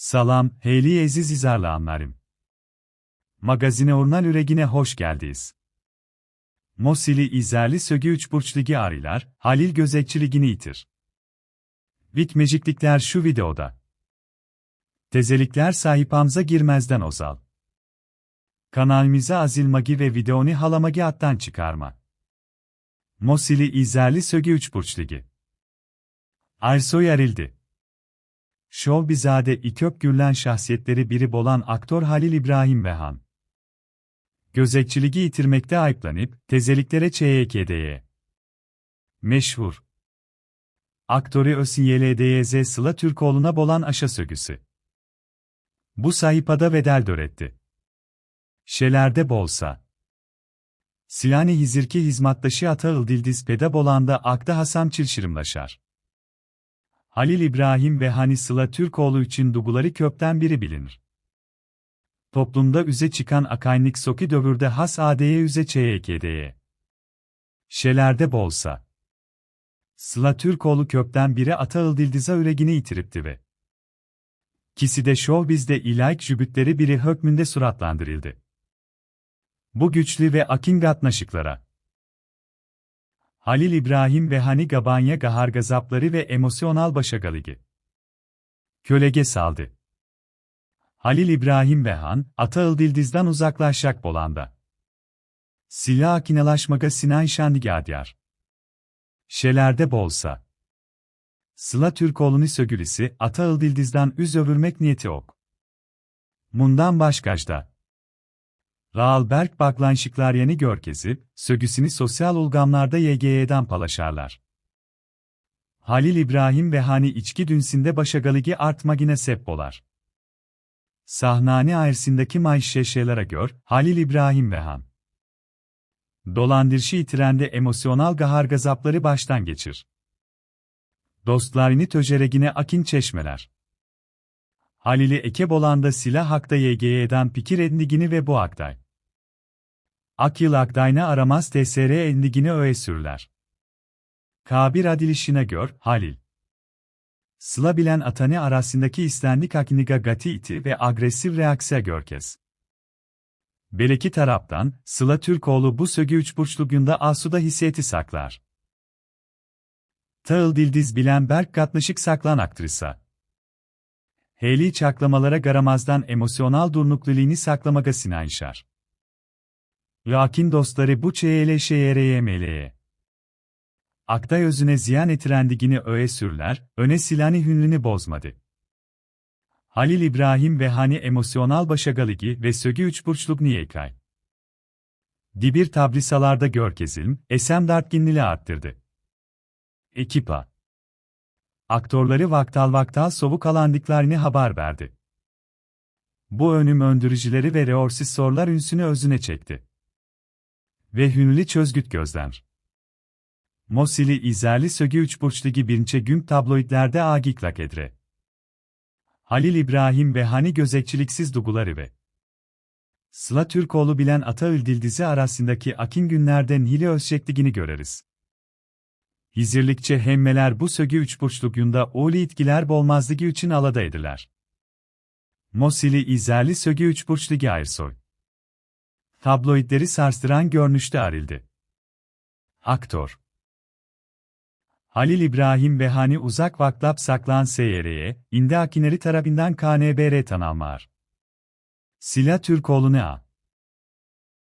Salam, heyli eziz izarlanlarım. Magazine Urnal Üregine hoş geldiniz. Mosili izerli sögü üç burç ligi arılar, Halil Gözetçi ligini itir. Vikmeciklikler şu videoda. Tezelikler sahip Hamza Girmez'den Ozal. Kanalimize Azil Magi ve videonu Halamagi attan çıkarma. Mosili izerli sögü üç burç ligi. Arsoy Arildi. Şovbizade İkök Gürlen şahsiyetleri biri bolan aktör Halil İbrahim Behan. Gözetçiliği yitirmekte ayıplanıp, tezeliklere ÇYKD'ye. Meşhur. Aktörü ÖSİYLDYZ Sıla Türkoğlu'na bolan aşa sögüsü. Bu sayıpada vedel döretti. Şelerde bolsa. Silani Hizirki hizmattaşı Ata Ildildiz Peda Bolan'da Akta Hasan Çilşirimlaşar. Halil İbrahim ve Hani Sıla Türkoğlu için duguları köpten biri bilinir. Toplumda üze çıkan akaynik soki dövürde has adeye üze çeyekedeye. Şelerde bolsa. Sıla Türkoğlu köpten biri Ata Ildildiz'a üregini yitiripti ve. Kisi de bizde ilaik jübütleri biri hökmünde suratlandırıldı. Bu güçlü ve akingat naşıklara. Halil İbrahim ve Hani Gabanya Gahar gazapları ve emosyonal başagaligi. Kölege saldı. Halil İbrahim ve Han, Ata Ildildiz'den uzaklaşacak bolanda. Silah akinalaşmaga Sinan Şandigadyar. Şelerde bolsa. Sıla Türkoğlu'nu sögülisi, Ata Ildildiz'den üz övürmek niyeti ok. Mundan başkajda. Raalberg baklanşıklar yeni görkezi, sögüsini sosyal ulgamlarda YGY'den palaşarlar. Halil İbrahim ve Hani içki dünsinde başagaligi artmagine seppolar. Sahnane ayersindeki mayşeşelere gör, Halil İbrahim ve Han. Dolandırışı itirende emosyonal gahar gazapları baştan geçir. Dostlarını töjeregine akin çeşmeler. Halil'i eke bolanda silah hakta YGY'den pikir endigini ve bu aktay. Akyıl akdayna aramaz TSR endigini öğe sürler. Kabir adilişine gör, Halil. Sıla bilen atani arasındaki istendik akniga gati iti ve agresif reaksiya görkez. Beleki taraftan, Sıla Türkoğlu bu sögü üç burçlu günde asuda hissiyeti saklar. Tağıl dildiz bilen Berk katlaşık saklan aktrisa. Heli çaklamalara garamazdan emosyonal durnukliliğini saklamaga sinayşar. Lakin dostları bu çeyele şeyereye meleğe. Aktay özüne ziyan etirendigini öğe sürler, öne silani hünlünü bozmadı. Halil İbrahim ve Hani emosyonal başagaligi ve sögü üçburçluk niyekay. Dibir tablisalarda görkezilm, esem dartginlili arttırdı. Ekipa. Aktörleri vaktal vaktal sovuk alandıklarını haber verdi. Bu önüm öndürücüleri ve reorsiz sorular ünsünü özüne çekti. Ve hünlü çözgüt gözler. Mosili izerli sögü üçburçligi birinci gün tabloidlerde agiklak edre. Halil İbrahim ve Hani gözetçiliksiz duguları ve Sıla Türkoğlu bilen Ataül Dildizi arasındaki akin günlerden hile özşekligini göreriz. Hizirlikçe hemmeler bu sögü üçburçlugunda oğli itkiler bolmazlığı için alada ediler. Mosili izerli sögü üçburçligi ayırsoy. Tabloidleri sarstıran görünüşte arildi. Aktör Halil İbrahim ve Hani uzak vaklap saklan seyereye, indi akineri tarafından KNBR tanalmar. Sila Türkoğlu'na A.